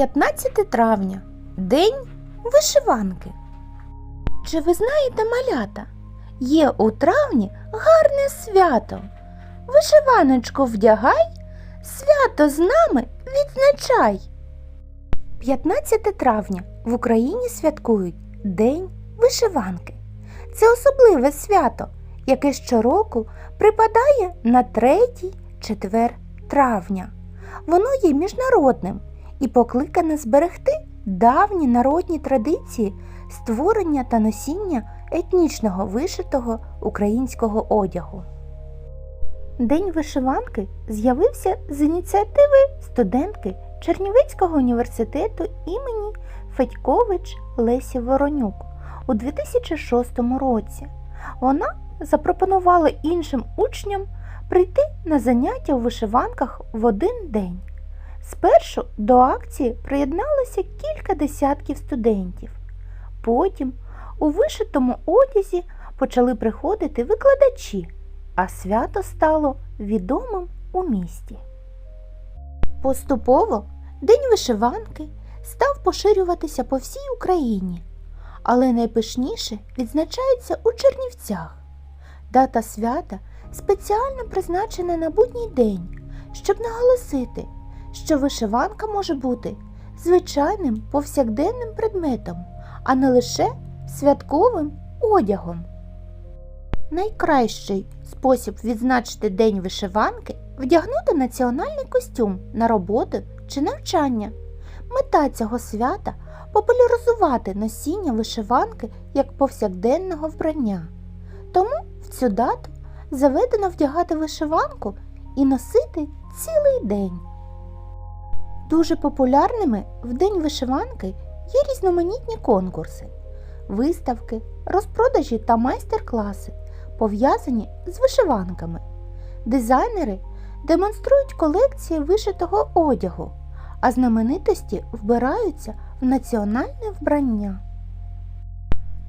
15 травня День вишиванки. Чи ви знаєте, малята? Є у травні гарне свято. Вишиваночку вдягай, свято з нами відзначай. 15 травня в Україні святкують День вишиванки. Це особливе свято, яке щороку припадає на третій четвер травня. Воно є міжнародним і покликане зберегти давні народні традиції створення та носіння етнічного вишитого українського одягу. День вишиванки з'явився з ініціативи студентки Чернівецького університету імені Федькович Лесі Воронюк у 2006 році. Вона запропонувала іншим учням прийти на заняття у вишиванках в один день. Спершу до акції приєдналося кілька десятків студентів. Потім у вишитому одязі почали приходити викладачі, а свято стало відомим у місті. Поступово День вишиванки став поширюватися по всій Україні, але найпишніше відзначається у Чернівцях. Дата свята спеціально призначена на будній день, щоб наголосити, що вишиванка може бути звичайним повсякденним предметом, а не лише святковим одягом. Найкращий спосіб відзначити День вишиванки вдягнути національний костюм на роботу чи навчання. Мета цього свята популяризувати носіння вишиванки як повсякденного вбрання. Тому в цю дату заведено вдягати вишиванку і носити цілий день. Дуже популярними в День вишиванки є різноманітні конкурси, виставки, розпродажі та майстер-класи, пов'язані з вишиванками. Дизайнери демонструють колекції вишитого одягу, а знаменитості вбираються в національне вбрання.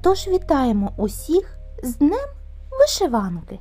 Тож вітаємо усіх з Днем вишиванки!